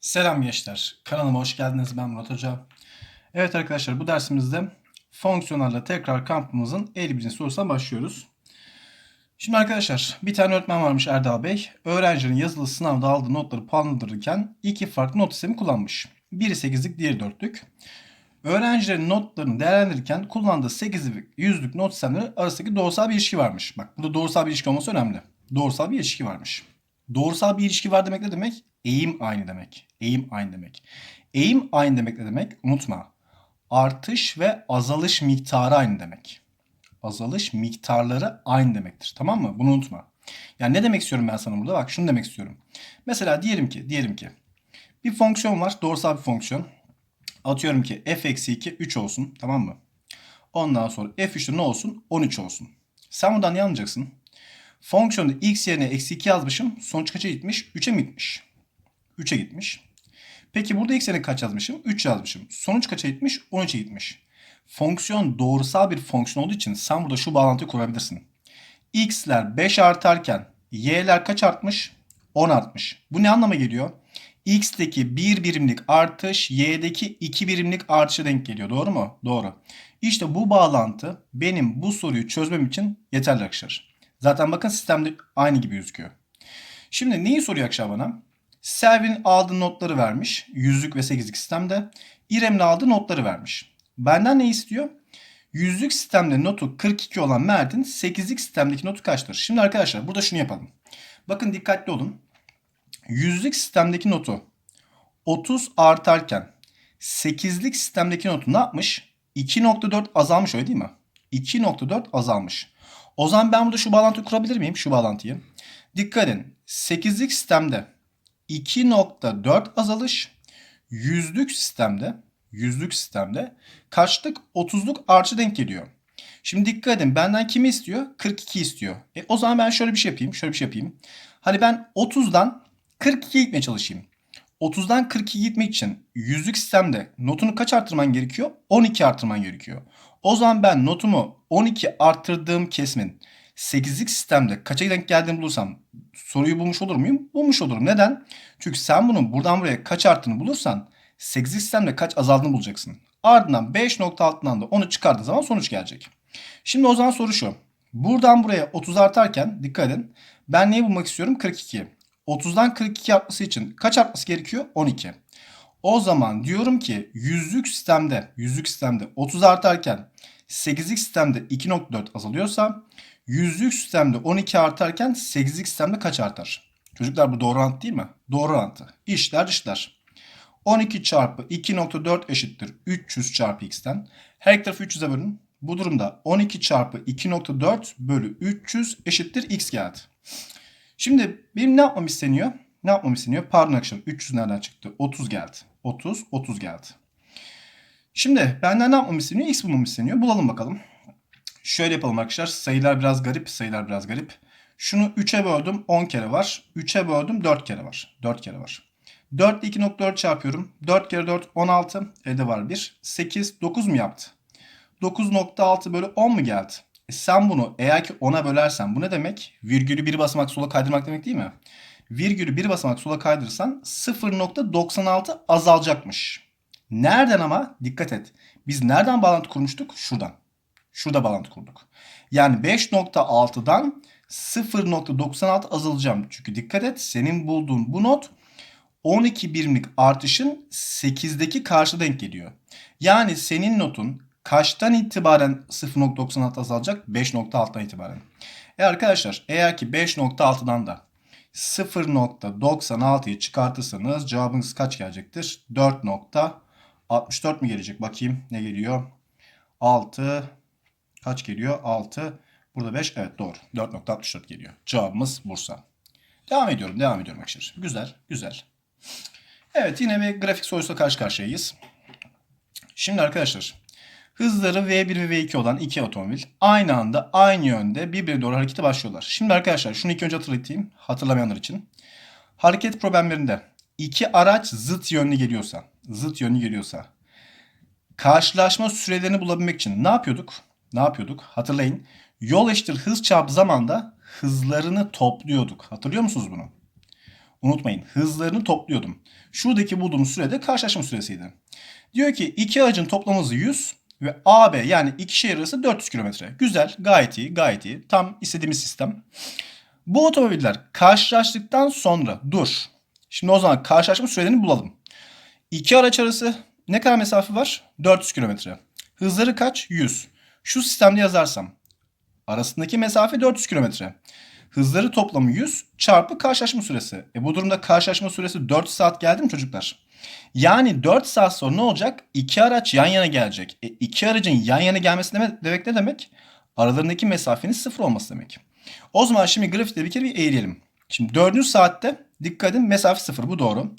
Selam gençler. Kanalıma hoş geldiniz. Ben Murat Hoca. Evet arkadaşlar bu dersimizde fonksiyonlarla tekrar kampımızın 51. sorusuna başlıyoruz. Şimdi arkadaşlar bir tane öğretmen varmış Erdal Bey. Öğrencinin yazılı sınavda aldığı notları puanlandırırken iki farklı not sistemi kullanmış. Biri 8'lik diğeri 4'lük. Öğrencilerin notlarını değerlendirirken kullandığı 8'lik 100'lük not sistemleri arasındaki doğrusal bir ilişki varmış. Bak burada doğrusal bir ilişki olması önemli. Doğrusal bir ilişki varmış. Doğrusal bir ilişki var demek ne demek? Eğim aynı demek. Eğim aynı demek. Eğim aynı demek ne demek? Unutma. Artış ve azalış miktarı aynı demek. Azalış miktarları aynı demektir. Tamam mı? Bunu unutma. Yani ne demek istiyorum ben sana burada? Bak şunu demek istiyorum. Mesela diyelim ki, diyelim ki bir fonksiyon var. Doğrusal bir fonksiyon. Atıyorum ki f eksi 2 3 olsun. Tamam mı? Ondan sonra f3'te ne olsun? 13 olsun. Sen buradan ne anlayacaksın? Fonksiyonda x yerine eksi 2 yazmışım. Sonuç kaça gitmiş? 3'e mi gitmiş? 3'e gitmiş. Peki burada x yerine kaç yazmışım? 3 yazmışım. Sonuç kaça gitmiş? 13'e gitmiş. Fonksiyon doğrusal bir fonksiyon olduğu için sen burada şu bağlantıyı kurabilirsin. x'ler 5 artarken y'ler kaç artmış? 10 artmış. Bu ne anlama geliyor? x'teki 1 birimlik artış y'deki 2 birimlik artışa denk geliyor. Doğru mu? Doğru. İşte bu bağlantı benim bu soruyu çözmem için yeterli arkadaşlar. Zaten bakın sistemde aynı gibi gözüküyor. Şimdi neyi soruyor akşam bana? Selvi'nin aldığı notları vermiş. Yüzlük ve sekizlik sistemde. İrem'in aldığı notları vermiş. Benden ne istiyor? Yüzlük sistemde notu 42 olan Mert'in 8'lik sistemdeki notu kaçtır? Şimdi arkadaşlar burada şunu yapalım. Bakın dikkatli olun. Yüzlük sistemdeki notu 30 artarken 8'lik sistemdeki notu ne yapmış? 2.4 azalmış öyle değil mi? 2.4 azalmış. O zaman ben burada şu bağlantıyı kurabilir miyim? Şu bağlantıyı. Dikkat edin. 8'lik sistemde 2.4 azalış. Yüzlük sistemde yüzlük sistemde kaçlık 30'luk artışı denk geliyor. Şimdi dikkat edin benden kimi istiyor? 42 istiyor. E, o zaman ben şöyle bir şey yapayım. Şöyle bir şey yapayım. Hani ben 30'dan 42'ye gitmeye çalışayım. 30'dan 42'ye gitmek için yüzlük sistemde notunu kaç arttırman gerekiyor? 12 arttırman gerekiyor. O zaman ben notumu 12 arttırdığım kesimin 8'lik sistemde kaça denk geldiğini bulursam soruyu bulmuş olur muyum? Bulmuş olurum. Neden? Çünkü sen bunun buradan buraya kaç arttığını bulursan 8'lik sistemde kaç azaldığını bulacaksın. Ardından 5.6'dan da onu çıkardığı zaman sonuç gelecek. Şimdi o zaman soru şu. Buradan buraya 30 artarken dikkat edin. Ben neyi bulmak istiyorum? 42. 30'dan 42 artması için kaç artması gerekiyor? 12. O zaman diyorum ki yüzlük sistemde, yüzlük sistemde 30 artarken 8'lik sistemde 2.4 azalıyorsa yüzlük sistemde 12 artarken 8'lik sistemde kaç artar? Çocuklar bu doğru orantı değil mi? Doğru orantı. İşler dışlar. 12 çarpı 2.4 eşittir 300 çarpı x'ten. Her iki tarafı 300'e bölün. Bu durumda 12 çarpı 2.4 bölü 300 eşittir x geldi. Şimdi benim ne yapmam isteniyor? Ne yapmam isteniyor? Pardon akşam 300 nereden çıktı? 30 geldi. 30, 30 geldi. Şimdi benden ne yapmam isteniyor? X bulmam isteniyor. Bulalım bakalım. Şöyle yapalım arkadaşlar. Sayılar biraz garip. Sayılar biraz garip. Şunu 3'e böldüm 10 kere var. 3'e böldüm 4 kere var. 4 kere var. 4 ile 2.4 çarpıyorum. 4 kere 4 16. Elde var 1. 8 9 mu yaptı? 9.6 bölü 10 mu geldi? E sen bunu eğer ki 10'a bölersen bu ne demek? Virgülü bir basamak sola kaydırmak demek değil mi? Virgülü bir basamak sola kaydırırsan 0.96 azalacakmış. Nereden ama? Dikkat et. Biz nereden bağlantı kurmuştuk? Şuradan. Şurada bağlantı kurduk. Yani 5.6'dan 0.96 azalacağım. Çünkü dikkat et senin bulduğun bu not 12 birimlik artışın 8'deki karşı denk geliyor. Yani senin notun kaçtan itibaren 0.96 azalacak? 5.6'dan itibaren. E arkadaşlar eğer ki 5.6'dan da 0.96'yı çıkartırsanız cevabınız kaç gelecektir? 4.64 mi gelecek? Bakayım ne geliyor? 6 kaç geliyor? 6 burada 5 evet doğru. 4.64 geliyor. Cevabımız Bursa. Devam ediyorum. Devam ediyorum arkadaşlar. Güzel. Güzel. Evet yine bir grafik sorusuyla karşı karşıyayız. Şimdi arkadaşlar hızları V1 ve V2 olan iki otomobil aynı anda aynı yönde birbirine doğru harekete başlıyorlar. Şimdi arkadaşlar şunu ilk önce hatırlatayım hatırlamayanlar için. Hareket problemlerinde iki araç zıt yönlü geliyorsa, zıt yönlü geliyorsa karşılaşma sürelerini bulabilmek için ne yapıyorduk? Ne yapıyorduk? Hatırlayın. Yol eşittir hız çarpı zamanda hızlarını topluyorduk. Hatırlıyor musunuz bunu? Unutmayın hızlarını topluyordum. Şuradaki bulduğum süre de karşılaşma süresiydi. Diyor ki iki aracın toplam hızı 100 ve AB yani iki şehir arası 400 kilometre. Güzel, gayet iyi, gayet iyi. Tam istediğimiz sistem. Bu otomobiller karşılaştıktan sonra dur. Şimdi o zaman karşılaşma sürelerini bulalım. İki araç arası ne kadar mesafe var? 400 kilometre. Hızları kaç? 100. Şu sistemde yazarsam arasındaki mesafe 400 kilometre. Hızları toplamı 100 çarpı karşılaşma süresi. E bu durumda karşılaşma süresi 4 saat geldi mi çocuklar? Yani 4 saat sonra ne olacak? İki araç yan yana gelecek. E iki aracın yan yana gelmesi demek, ne demek? Aralarındaki mesafenin sıfır olması demek. O zaman şimdi grafikte bir kere bir eğilelim. Şimdi 4. saatte dikkat edin mesafe sıfır bu doğru.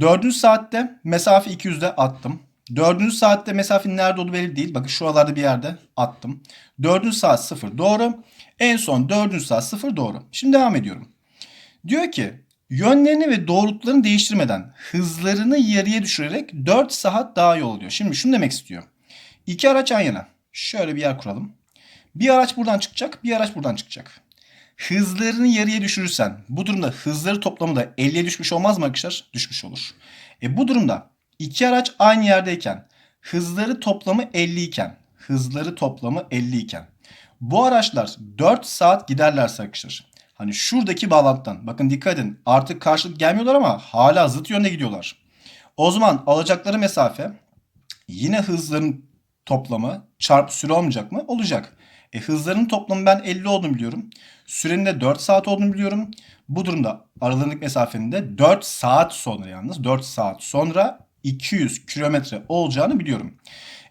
4. saatte mesafe 200'de attım. 4. saatte mesafenin nerede olduğu belli değil. Bakın şuralarda bir yerde attım. 4. saat 0 doğru. En son 4. saat 0 doğru. Şimdi devam ediyorum. Diyor ki yönlerini ve doğrultularını değiştirmeden hızlarını yarıya düşürerek 4 saat daha yol alıyor. Şimdi şunu demek istiyor. İki araç yan yana. Şöyle bir yer kuralım. Bir araç buradan çıkacak, bir araç buradan çıkacak. Hızlarını yarıya düşürürsen bu durumda hızları toplamı da 50'ye düşmüş olmaz mı arkadaşlar? Düşmüş olur. E bu durumda iki araç aynı yerdeyken hızları toplamı 50 iken hızları toplamı 50 iken bu araçlar 4 saat giderlerse arkadaşlar. Hani şuradaki bağlantıdan bakın dikkat edin artık karşılık gelmiyorlar ama hala zıt yönde gidiyorlar. O zaman alacakları mesafe yine hızların toplamı çarpı süre olmayacak mı? Olacak. E, hızlarının toplamı ben 50 olduğunu biliyorum. Sürenin de 4 saat olduğunu biliyorum. Bu durumda aralarındaki mesafenin de 4 saat sonra yalnız 4 saat sonra 200 kilometre olacağını biliyorum.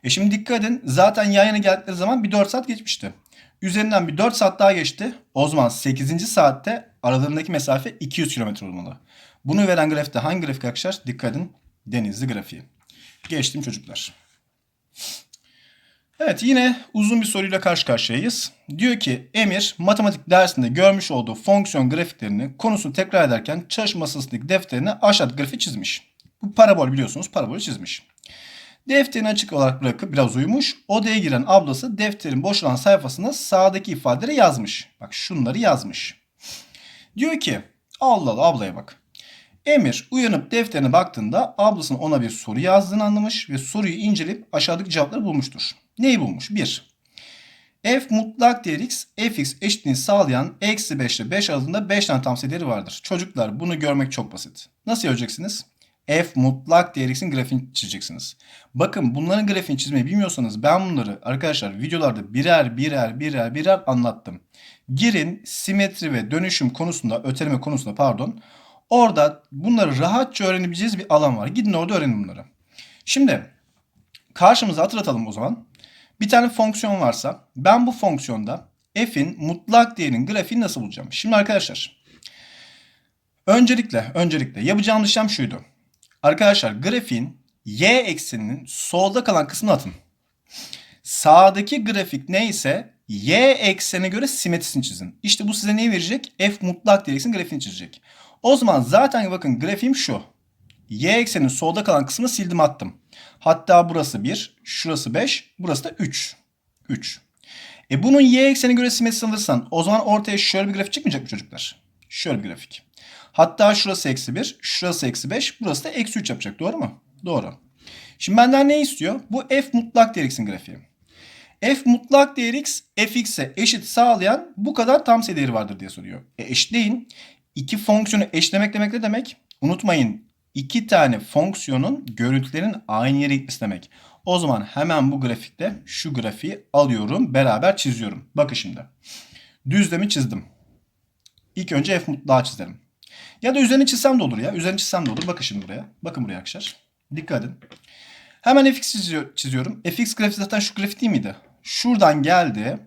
E şimdi dikkat edin zaten yan yana geldikleri zaman bir 4 saat geçmişti. Üzerinden bir 4 saat daha geçti. O zaman 8. saatte aralarındaki mesafe 200 kilometre olmalı. Bunu veren grafikte hangi grafik arkadaşlar? Dikkat edin denizli grafiği. Geçtim çocuklar. Evet yine uzun bir soruyla karşı karşıyayız. Diyor ki Emir matematik dersinde görmüş olduğu fonksiyon grafiklerini konusunu tekrar ederken çalışma masasındaki defterine aşağıdaki grafiği çizmiş. Parabol biliyorsunuz parabolü çizmiş. Defterini açık olarak bırakıp biraz uyumuş. Odaya giren ablası defterin boşalan sayfasına sağdaki ifadeleri yazmış. Bak şunları yazmış. Diyor ki Allah Allah ablaya bak. Emir uyanıp defterine baktığında ablasının ona bir soru yazdığını anlamış ve soruyu inceleyip aşağıdaki cevapları bulmuştur. Neyi bulmuş? 1. F mutlak değer x, fx eşitliğini sağlayan eksi 5 ile 5 aralığında 5 tane tam sayı değeri vardır. Çocuklar bunu görmek çok basit. Nasıl göreceksiniz? F mutlak x'in grafiğini çizeceksiniz. Bakın bunların grafiğini çizmeyi bilmiyorsanız ben bunları arkadaşlar videolarda birer birer birer birer anlattım. Girin simetri ve dönüşüm konusunda öteleme konusunda pardon. Orada bunları rahatça öğrenebileceğiz bir alan var. Gidin orada öğrenin bunları. Şimdi karşımıza hatırlatalım o zaman. Bir tane fonksiyon varsa ben bu fonksiyonda f'in mutlak değerinin grafiğini nasıl bulacağım? Şimdi arkadaşlar öncelikle öncelikle yapacağım işlem şuydu. Arkadaşlar grafiğin y ekseninin solda kalan kısmını atın. Sağdaki grafik neyse y eksenine göre simetrisini çizin. İşte bu size neyi verecek? F mutlak değer eksenin grafiğini çizecek. O zaman zaten bakın grafiğim şu. Y eksenin solda kalan kısmını sildim attım. Hatta burası 1, şurası 5, burası da 3. 3. E bunun y ekseni göre simetrisini alırsan o zaman ortaya şöyle bir grafik çıkmayacak mı çocuklar? Şöyle bir grafik. Hatta şurası eksi 1, şurası eksi 5, burası da eksi 3 yapacak. Doğru mu? Doğru. Şimdi benden ne istiyor? Bu f mutlak değer x'in grafiği. f mutlak değer x fx'e eşit sağlayan bu kadar tam sayı değeri vardır diye soruyor. E eşitleyin. İki fonksiyonu eşlemek demek ne demek? Unutmayın iki tane fonksiyonun görüntülerin aynı yere gitmesi demek. O zaman hemen bu grafikte şu grafiği alıyorum beraber çiziyorum. Bakın şimdi. Düzlemi çizdim. İlk önce f mutlağı çizelim. Ya da üzerini çizsem de olur ya. Üzerini çizsem de olur. Bakın şimdi buraya. Bakın buraya arkadaşlar. Dikkat edin. Hemen fx çiziyor, çiziyorum. fx grafiği zaten şu grafik değil miydi? Şuradan geldi.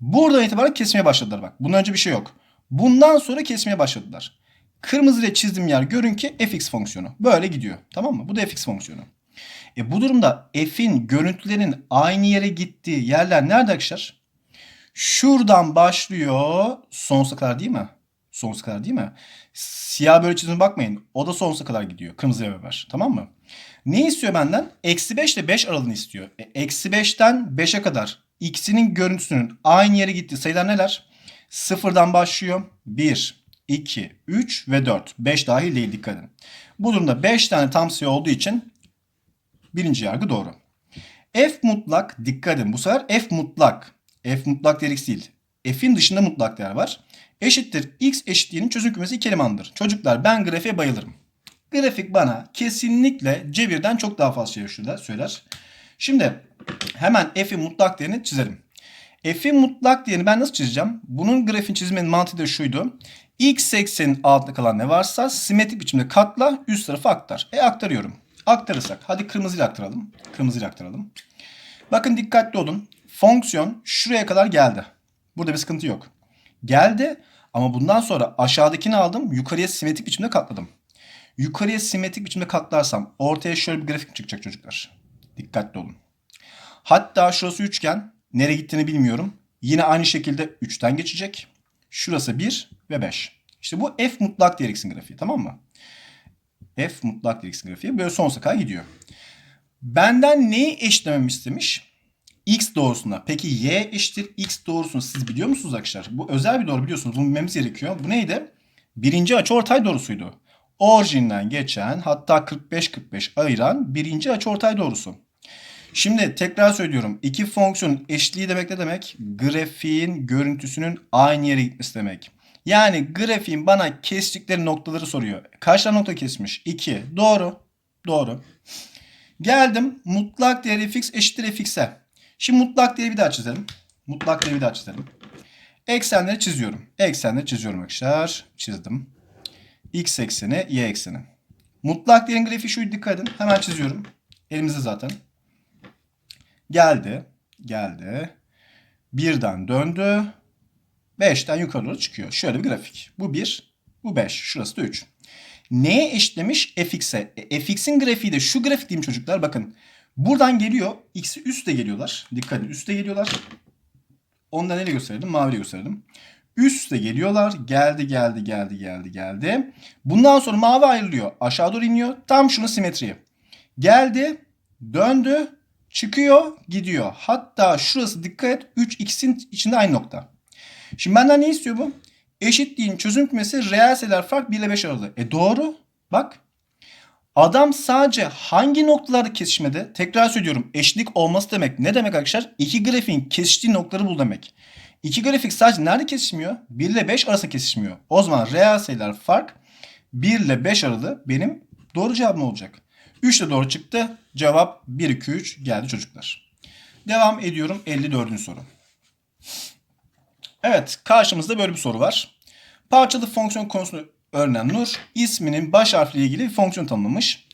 Buradan itibaren kesmeye başladılar bak. Bundan önce bir şey yok. Bundan sonra kesmeye başladılar. Kırmızı ile çizdiğim yer görün ki fx fonksiyonu. Böyle gidiyor. Tamam mı? Bu da fx fonksiyonu. E bu durumda f'in görüntülerin aynı yere gittiği yerler nerede arkadaşlar? Şuradan başlıyor sonsuza kadar değil mi? Sonsuza kadar değil mi? Siyah böyle çizime bakmayın. O da sonsuza kadar gidiyor. Kırmızı beraber. Tamam mı? Ne istiyor benden? Eksi 5 ile 5 aralığını istiyor. E, eksi 5'ten 5'e kadar x'inin görüntüsünün aynı yere gittiği sayılar neler? Sıfırdan başlıyor. 1, 2, 3 ve 4. 5 dahil değil dikkat edin. Bu durumda 5 tane tam sayı olduğu için birinci yargı doğru. F mutlak dikkat edin bu sefer F mutlak. F mutlak değer değil. F'in dışında mutlak değer var. Eşittir x eşitliğinin çözüm kümesi iki. Çocuklar ben grafiğe bayılırım. Grafik bana kesinlikle cebirden çok daha fazla şey söyler. Şimdi hemen f'in mutlak değerini çizelim. F'in mutlak değerini ben nasıl çizeceğim? Bunun grafiğin çizmenin mantığı da şuydu. X eksenin altında kalan ne varsa simetrik biçimde katla üst tarafa aktar. E aktarıyorum. Aktarırsak hadi kırmızıyla aktaralım. Kırmızıyla aktaralım. Bakın dikkatli olun. Fonksiyon şuraya kadar geldi. Burada bir sıkıntı yok. Geldi ama bundan sonra aşağıdakini aldım yukarıya simetrik biçimde katladım. Yukarıya simetrik biçimde katlarsam ortaya şöyle bir grafik çıkacak çocuklar. Dikkatli olun. Hatta şurası üçgen. Nereye gittiğini bilmiyorum. Yine aynı şekilde 3'ten geçecek. Şurası 1 ve 5. İşte bu f mutlak değer x'in grafiği tamam mı? f mutlak değer x'in grafiği böyle sonsuza kadar gidiyor. Benden neyi eşitlememi istemiş? X doğrusuna. Peki y eşittir x doğrusunu siz biliyor musunuz arkadaşlar? Bu özel bir doğru biliyorsunuz. Bunu bilmemiz gerekiyor. Bu neydi? Birinci açıortay doğrusuydu. Orijinden geçen hatta 45-45 ayıran birinci açıortay doğrusu. Şimdi tekrar söylüyorum. İki fonksiyonun eşliği demek ne demek? Grafiğin görüntüsünün aynı yere gitmesi demek. Yani grafiğin bana kestikleri noktaları soruyor. Kaç tane nokta kesmiş? 2. Doğru. Doğru. Geldim. Mutlak değeri fx eşittir fx'e. Şimdi mutlak değeri bir daha çizelim. Mutlak değeri bir daha çizelim. Eksenleri çiziyorum. Eksenleri çiziyorum arkadaşlar. Çizdim. X ekseni, Y ekseni. Mutlak değerin grafiği şu dikkat edin. Hemen çiziyorum. Elimizde zaten. Geldi. Geldi. Birden döndü. Beşten yukarı doğru çıkıyor. Şöyle bir grafik. Bu bir. Bu beş. Şurası da üç. Neye eşitlemiş? fx'e. E, fx'in grafiği de şu grafik diyeyim çocuklar. Bakın. Buradan geliyor. X'i üstte geliyorlar. Dikkat edin. Üstte geliyorlar. Onu da neyle gösterdim? Maviyle gösterdim. Üste geliyorlar. Geldi geldi geldi geldi geldi. Bundan sonra mavi ayrılıyor. Aşağı doğru iniyor. Tam şunu simetriye. Geldi. Döndü. Çıkıyor. Gidiyor. Hatta şurası dikkat et. 3x'in içinde aynı nokta. Şimdi benden ne istiyor bu? Eşitliğin çözüm kümesi reel sayılar fark 1 ile 5 aralığı. E doğru. Bak. Adam sadece hangi noktalarda kesişmedi? Tekrar söylüyorum. Eşitlik olması demek ne demek arkadaşlar? İki grafiğin kesiştiği noktaları bul demek. İki grafik sadece nerede kesişmiyor? 1 ile 5 arasında kesişmiyor. O zaman reel sayılar fark 1 ile 5 aralığı benim doğru cevabım olacak. 3 de doğru çıktı. Cevap 1, 2, 3 geldi çocuklar. Devam ediyorum 54. soru. Evet karşımızda böyle bir soru var. Parçalı fonksiyon konusunu öğrenen Nur isminin baş harfle ilgili bir fonksiyon tanımlamış.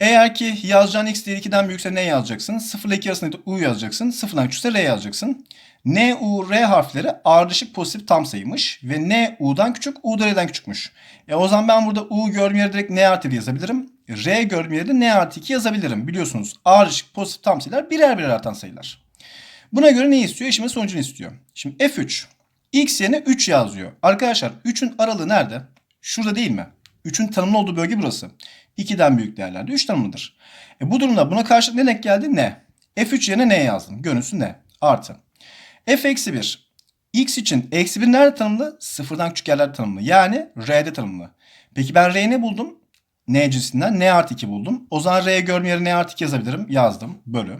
Eğer ki yazacağın x değeri 2'den büyükse ne yazacaksın? 0 ile 2 arasında u yazacaksın. 0'dan küçükse r yazacaksın. N, U, R harfleri ardışık pozitif tam sayıymış. Ve N, U'dan küçük, U da R'den küçükmüş. E o zaman ben burada U gördüğüm yere direkt N artı 1 yazabilirim. R gördüğüm yere de N artı 2 yazabilirim. Biliyorsunuz ardışık pozitif tam sayılar birer birer artan sayılar. Buna göre ne istiyor? Şimdi sonucunu istiyor. Şimdi F3. X yerine 3 yazıyor. Arkadaşlar 3'ün aralığı nerede? Şurada değil mi? 3'ün tanımlı olduğu bölge burası. 2'den büyük değerlerde 3 tanımlıdır. E bu durumda buna karşılık ne denk geldi? Ne? F3 yerine ne yazdım? Görüntüsü ne? Artı. F eksi 1. X için eksi 1 nerede tanımlı? Sıfırdan küçük yerlerde tanımlı. Yani R'de tanımlı. Peki ben R'yi ne buldum? N cinsinden N artı 2 buldum. O zaman R görme yerine N artı 2 yazabilirim. Yazdım. Bölü.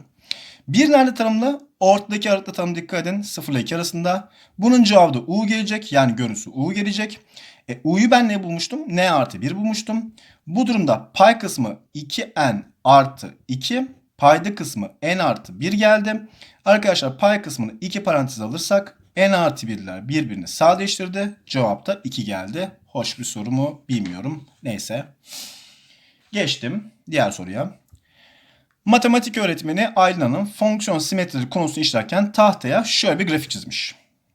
1 nerede tanımlı? Ortadaki aralıkta tanım dikkat edin. 0 ile 2 arasında. Bunun cevabı da U gelecek. Yani görüntüsü U gelecek. E, U'yu ben ne bulmuştum? N artı 1 bulmuştum. Bu durumda pay kısmı 2N artı 2. Payda kısmı N artı 1 geldi. Arkadaşlar pay kısmını iki parantez alırsak n artı 1'ler birbirini sadeleştirdi. Cevap da 2 geldi. Hoş bir soru mu bilmiyorum. Neyse. Geçtim diğer soruya. Matematik öğretmeni Aylin Hanım fonksiyon simetrileri konusunu işlerken tahtaya şöyle bir grafik çizmiş.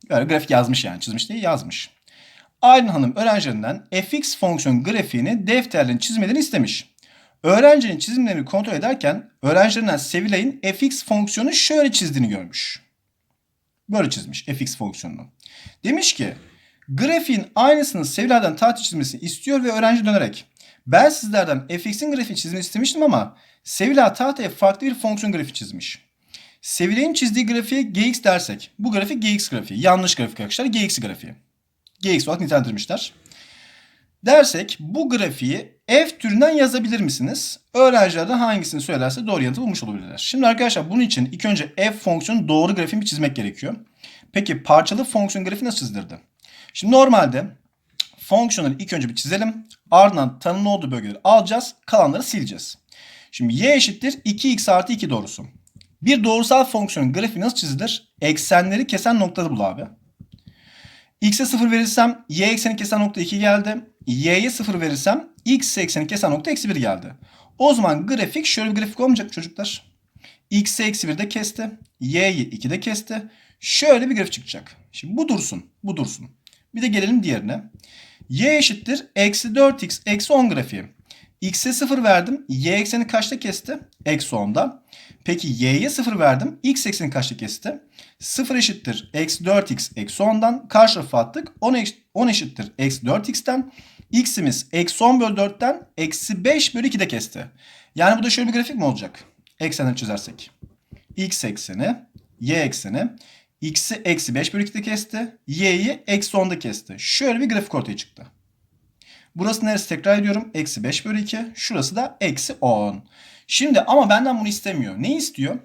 Böyle grafik yazmış yani çizmiş değil yazmış. Aylin Hanım öğrencilerinden fx fonksiyon grafiğini defterlerin çizmelerini istemiş. Öğrencinin çizimlerini kontrol ederken öğrencilerinden Sevilay'ın fx fonksiyonu şöyle çizdiğini görmüş. Böyle çizmiş fx fonksiyonunu. Demiş ki grafiğin aynısını Sevilay'dan tahtaya çizmesini istiyor ve öğrenci dönerek ben sizlerden fx'in grafiğini çizmeni istemiştim ama Sevilay tahtaya farklı bir fonksiyon grafiği çizmiş. Sevilay'ın çizdiği grafiğe gx dersek bu grafik gx grafiği. Yanlış grafik arkadaşlar gx grafiği. Gx olarak nitelendirmişler. Dersek bu grafiği f türünden yazabilir misiniz? Öğrencilerden hangisini söylerse doğru yanıtı bulmuş olabilirler. Şimdi arkadaşlar bunun için ilk önce f fonksiyonu doğru grafiğini çizmek gerekiyor. Peki parçalı fonksiyon grafiği nasıl çizilirdi? Şimdi normalde fonksiyonları ilk önce bir çizelim. Ardından tanımlı olduğu bölgeleri alacağız. Kalanları sileceğiz. Şimdi y eşittir 2x artı 2 doğrusu. Bir doğrusal fonksiyonun grafiği nasıl çizilir? Eksenleri kesen noktaları bul abi. X'e 0 verirsem y ekseni kesen nokta 2 geldi. Y'ye 0 verirsem x ekseni kesen nokta eksi 1 geldi. O zaman grafik şöyle bir grafik olmayacak çocuklar? X'e eksi 1 de kesti. Y'yi 2 de kesti. Şöyle bir grafik çıkacak. Şimdi bu dursun. Bu dursun. Bir de gelelim diğerine. Y eşittir eksi 4x eksi 10 grafiği. X'e 0 verdim. Y ekseni kaçta kesti? Eksi 10'da. Peki y'ye 0 verdim. X ekseni kaçta kesti? 0 eşittir eksi 4x eksi 10'dan. Karşı tarafa attık. 10, eş- 10 eşittir eksi 4x'ten. X'imiz eksi 10 bölü 4'ten eksi 5 bölü 2'de kesti. Yani bu da şöyle bir grafik mi olacak? Eksenleri çizersek. X ekseni, y ekseni. X'i eksi 5 bölü 2'de kesti. Y'yi eksi 10'da kesti. Şöyle bir grafik ortaya çıktı. Burası neresi tekrar ediyorum? Eksi 5 bölü 2. Şurası da eksi 10. Şimdi ama benden bunu istemiyor. Ne istiyor?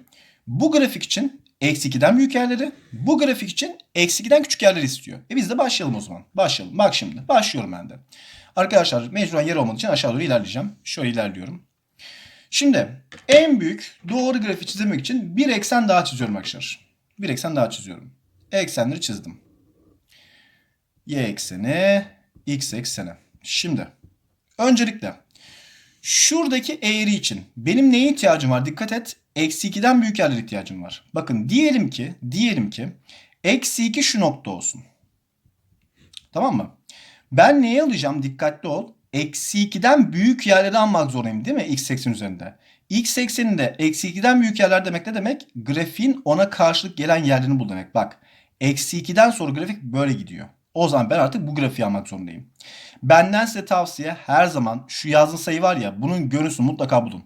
Bu grafik için eksi 2'den büyük yerleri, bu grafik için eksi 2'den küçük yerleri istiyor. E biz de başlayalım o zaman. Başlayalım. Bak şimdi. Başlıyorum ben de. Arkadaşlar mecburen yer olmadığı için aşağı doğru ilerleyeceğim. Şöyle ilerliyorum. Şimdi en büyük doğru grafiği çizmek için bir eksen daha çiziyorum arkadaşlar. Bir eksen daha çiziyorum. Eksenleri çizdim. Y ekseni, X ekseni. Şimdi öncelikle şuradaki eğri için benim neye ihtiyacım var? Dikkat et. Eksi 2'den büyük yerlere ihtiyacım var. Bakın diyelim ki diyelim ki eksi 2 şu nokta olsun. Tamam mı? Ben neye alacağım? Dikkatli ol. Eksi 2'den büyük yerleri almak zorundayım değil mi? X eksen üzerinde. X ekseninde eksi 2'den büyük yerler demek ne demek? Grafiğin ona karşılık gelen yerlerini bul demek. Bak eksi 2'den sonra grafik böyle gidiyor. O zaman ben artık bu grafiği almak zorundayım. Benden size tavsiye her zaman şu yazılı sayı var ya bunun görüntüsünü mutlaka bulun.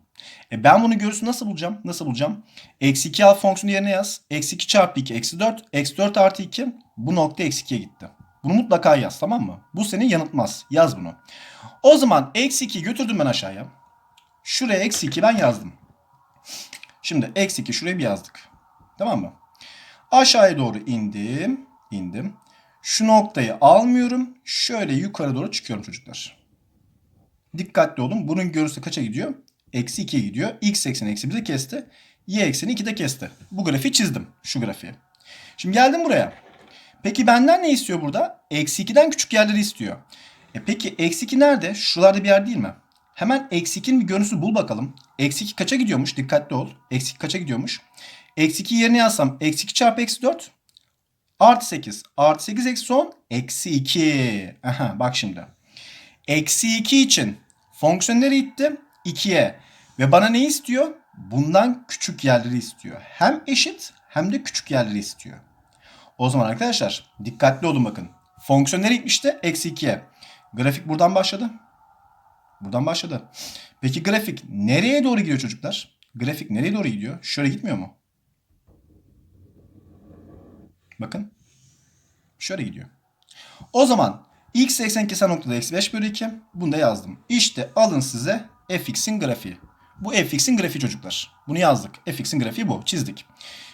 E ben bunun görüntüsünü nasıl bulacağım? Nasıl bulacağım? Eksi 2 al fonksiyonu yerine yaz. Eksi 2 çarpı 2 eksi 4. Eksi 4 artı 2 bu nokta eksi 2'ye gitti. Bunu mutlaka yaz tamam mı? Bu seni yanıltmaz. Yaz bunu. O zaman eksi 2'yi götürdüm ben aşağıya. Şuraya eksi 2 ben yazdım. Şimdi eksi 2 şuraya bir yazdık. Tamam mı? Aşağıya doğru indim. indim. Şu noktayı almıyorum. Şöyle yukarı doğru çıkıyorum çocuklar. Dikkatli olun. Bunun görüntüsü kaça gidiyor? Eksi 2'ye gidiyor. X ekseni eksi 1'de kesti. Y ekseni 2'de kesti. Bu grafiği çizdim. Şu grafiği. Şimdi geldim buraya. Peki benden ne istiyor burada? Eksi 2'den küçük yerleri istiyor. E peki eksi 2 nerede? Şuralarda bir yer değil mi? Hemen eksi 2'nin bir görüntüsü bul bakalım. Eksi 2 kaça gidiyormuş? Dikkatli ol. Eksi 2 kaça gidiyormuş? Eksi 2 yerine yazsam eksi 2 çarpı eksi 4 Artı 8. Artı 8 eksi 10. Eksi 2. Aha, bak şimdi. Eksi 2 için fonksiyon nereye gitti? 2'ye. Ve bana ne istiyor? Bundan küçük yerleri istiyor. Hem eşit hem de küçük yerleri istiyor. O zaman arkadaşlar dikkatli olun bakın. Fonksiyon nereye gitmişti? Eksi 2'ye. Grafik buradan başladı. Buradan başladı. Peki grafik nereye doğru gidiyor çocuklar? Grafik nereye doğru gidiyor? Şöyle gitmiyor mu? Bakın. Şöyle gidiyor. O zaman x eksen kesen noktada eksi 5 bölü 2. Bunu da yazdım. İşte alın size fx'in grafiği. Bu fx'in grafiği çocuklar. Bunu yazdık. fx'in grafiği bu. Çizdik.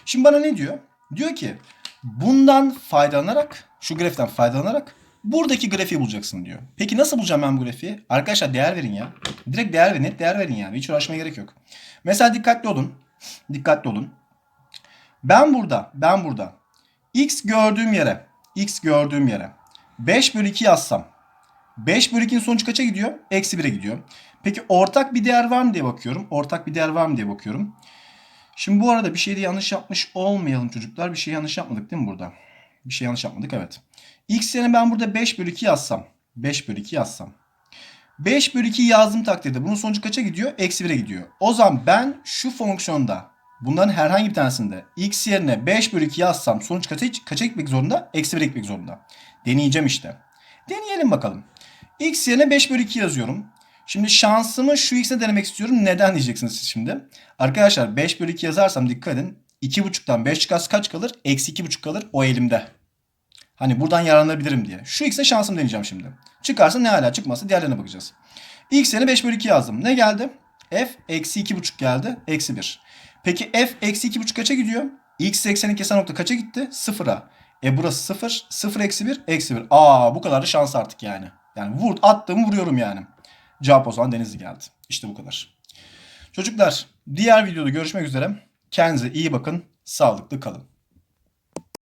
Şimdi bana ne diyor? Diyor ki bundan faydalanarak, şu grafikten faydalanarak buradaki grafiği bulacaksın diyor. Peki nasıl bulacağım ben bu grafiği? Arkadaşlar değer verin ya. Direkt değer verin. Net değer verin yani. Hiç uğraşmaya gerek yok. Mesela dikkatli olun. Dikkatli olun. Ben burada, ben burada x gördüğüm yere, x gördüğüm yere 5 bölü 2 yazsam 5 bölü 2'nin sonucu kaça gidiyor? Eksi 1'e gidiyor. Peki ortak bir değer var mı diye bakıyorum. Ortak bir değer var mı diye bakıyorum. Şimdi bu arada bir şeyde yanlış yapmış olmayalım çocuklar. Bir şey yanlış yapmadık değil mi burada? Bir şey yanlış yapmadık evet. X yerine ben burada 5 bölü 2 yazsam. 5 bölü 2 yazsam. 5 bölü 2 yazdığım takdirde bunun sonucu kaça gidiyor? Eksi 1'e gidiyor. O zaman ben şu fonksiyonda bunların herhangi bir tanesinde x yerine 5 bölü 2 yazsam sonuç kaça, kaça gitmek zorunda? Eksi 1'e gitmek zorunda. Deneyeceğim işte. Deneyelim bakalım. x yerine 5 bölü 2 yazıyorum. Şimdi şansımı şu x'e denemek istiyorum. Neden diyeceksiniz siz şimdi. Arkadaşlar 5 bölü 2 yazarsam dikkat edin. 2,5'tan 5 çıkarsa kaç kalır? Eksi 2,5 kalır. O elimde. Hani buradan yararlanabilirim diye. Şu x'e şansım deneyeceğim şimdi. Çıkarsa ne hala çıkmasa diğerlerine bakacağız. x yerine 5 bölü 2 yazdım. Ne geldi? f eksi 2,5 geldi. Eksi 1. Peki f eksi 2,5 kaça gidiyor? x eksenin kesen nokta kaça gitti? Sıfıra. E burası 0. 0 eksi 1 eksi 1. Aa bu kadar da şans artık yani. Yani vur, attığımı vuruyorum yani. Cevap o zaman Denizli geldi. İşte bu kadar. Çocuklar diğer videoda görüşmek üzere. Kendinize iyi bakın. Sağlıklı kalın.